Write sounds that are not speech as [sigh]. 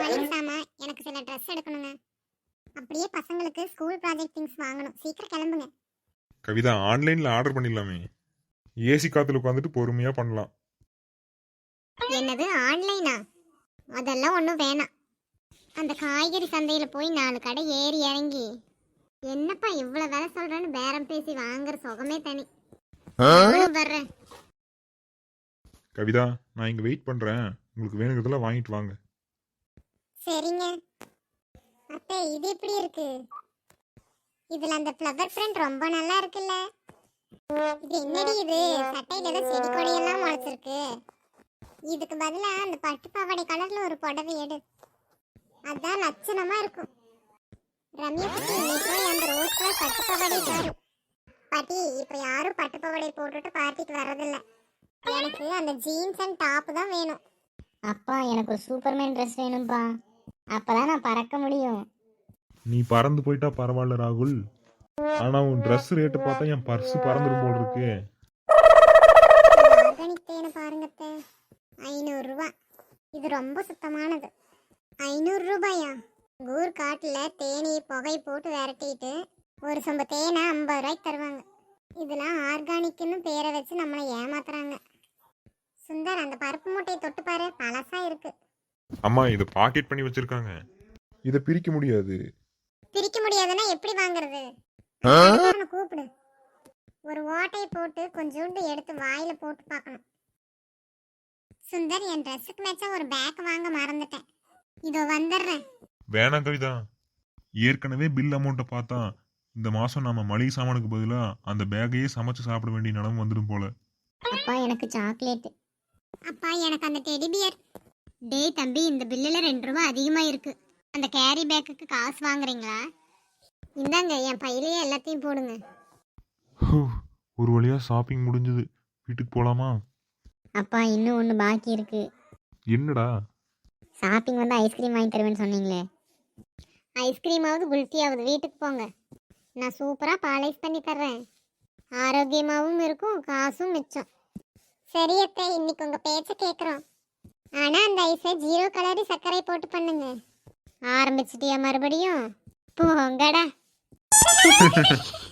மளிகை சாமா எனக்கு சில ட்ரெஸ் எடுக்கணுங்க. அப்படியே பசங்களுக்கு ஸ்கூல் ப்ராஜெக்ட் திங்ஸ் வாங்கணும். சீக்கிரம் கிளம்புங்க. கவிதா ஆன்லைன்ல ஆர்டர் பண்ணிடலாமே. ஏசி காத்துல உட்காந்துட்டு பொறுமையா பண்ணலாம். என்னது ஆன்லைனா அதெல்லாம் ஒன்றும் வேணாம். அந்த காய்கறி சந்தையில் போய் நாலு கடை ஏறி இறங்கி என்னப்பா இவ்வளோ வேலை சொல்கிறேன்னு பேரம் பேசி வாங்குற சுகமே தனி. வர்றேன் கவிதா நான் இங்க வெயிட் பண்றேன். உங்களுக்கு வேணுங்கிறதெல்லாம் வாங்கிட்டு வாங்க. சரிங்க. அத்தை இது எப்படி இருக்கு? இதுல அந்த ஃப்ளவர் பிரிண்ட் ரொம்ப நல்லா இருக்குல்ல. இது என்னடி இது? சட்டையில ஏதோ செடி கொடியெல்லாம் முளைச்சிருக்கு. இதுக்கு பதிலா அந்த பட்டு பாவாடை கலர்ல ஒரு புடவை எடு. அதான் லட்சணமா இருக்கும். ரம்யா பத்தி இன்னைக்கு அந்த ரோஸ் கலர் பட்டு பாவாடை பாரு பாட்டி இப்ப யாரும் பட்டு பாவாடை போட்டுட்டு பார்ட்டிக்கு வர்றதில்ல. எனக்கு அந்த ஜீன்ஸ் அண்ட் டாப் தான் வேணும். அப்பா எனக்கு ஒரு சூப்பர்மேன் ட்ரெஸ் வேணும்ப்பா அப்பதான் நான் பறக்க முடியும். நீ பறந்து போயிட்டா பரவாயில்ல ராகுல். ஆனா உன் Dress ரேட்டு பார்த்தா என் பர்ஸ் பறந்துடும் போல் இருக்கு. ஆர்கானிக் தேனை பாருங்க அத்தை. ஐநூறு ரூபாய் இது ரொம்ப சுத்தமானது. ஐநூறு ரூபாயா உங்க ஊர் காட்டுல தேனி புகை போட்டு விரட்டிட்டு ஒரு சொம்ப தேனை ஐம்பது ரூபாய்க்கு தருவாங்க. இதெல்லாம் ஆர்கானிக்னு பேரை அம்மா இதை பாக்கெட் பண்ணி வச்சிருக்காங்க. இதை பிரிக்க முடியாது. பிரிக்க முடியாதுன்னா எப்படி வாங்குறது? கடைக்காரனை கூப்பிடு. ஒரு ஓட்டையை போட்டு கொஞ்சோண்டு எடுத்து வாயில போட்டு பார்க்கணும். சுந்தர் என் ட்ரெஸ்ஸுக்கு மேட்சா ஒரு பேக் வாங்க மறந்துட்டேன். இதோ வந்துடுறேன். வேணாம் கவிதா ஏற்கனவே பில் அமௌண்ட்டை பார்த்தா இந்த மாசம் நம்ம மளிகை சாமானுக்கு பதிலா அந்த பேக்கையே சமைச்சு சாப்பிட வேண்டிய நிலைமை வந்துடும் போல. அப்பா எனக்கு சாக்லேட் அப்பா எனக்கு அந்த டெடி பியர் டேய் தம்பி இந்த பில்லில் ரெண்டு ரூபா அதிகமாக இருக்கு. அந்த கேரி பேக்குக்கு காசு வாங்குறீங்களா? இந்தாங்க என் பையிலேயே எல்லாத்தையும் போடுங்க. ஒரு வழியா ஷாப்பிங் முடிஞ்சது. வீட்டுக்கு போலாமா? அப்பா இன்னும் ஒன்று பாக்கி இருக்கு. என்னடா? ஷாப்பிங் வந்து ஐஸ்கிரீம் வாங்கி தருவேன்னு சொன்னீங்களே. ஐஸ்கிரீமாவது குல்ஃபியாவது வீட்டுக்கு போங்க. நான் சூப்பராக பாலைஸ் பண்ணி தர்றேன். ஆரோக்கியமாகவும் இருக்கும் காசும் மிச்சம். சரி அத்தை இன்னைக்கு உங்கள் பேச்சை கேட்குறோம் ஆனால் அந்த ஐஸை ஜீரோ கலரி சர்க்கரை போட்டு பண்ணுங்க. ஆரம்பிச்சிட்டியா மறுபடியும்? போங்கடா. [laughs]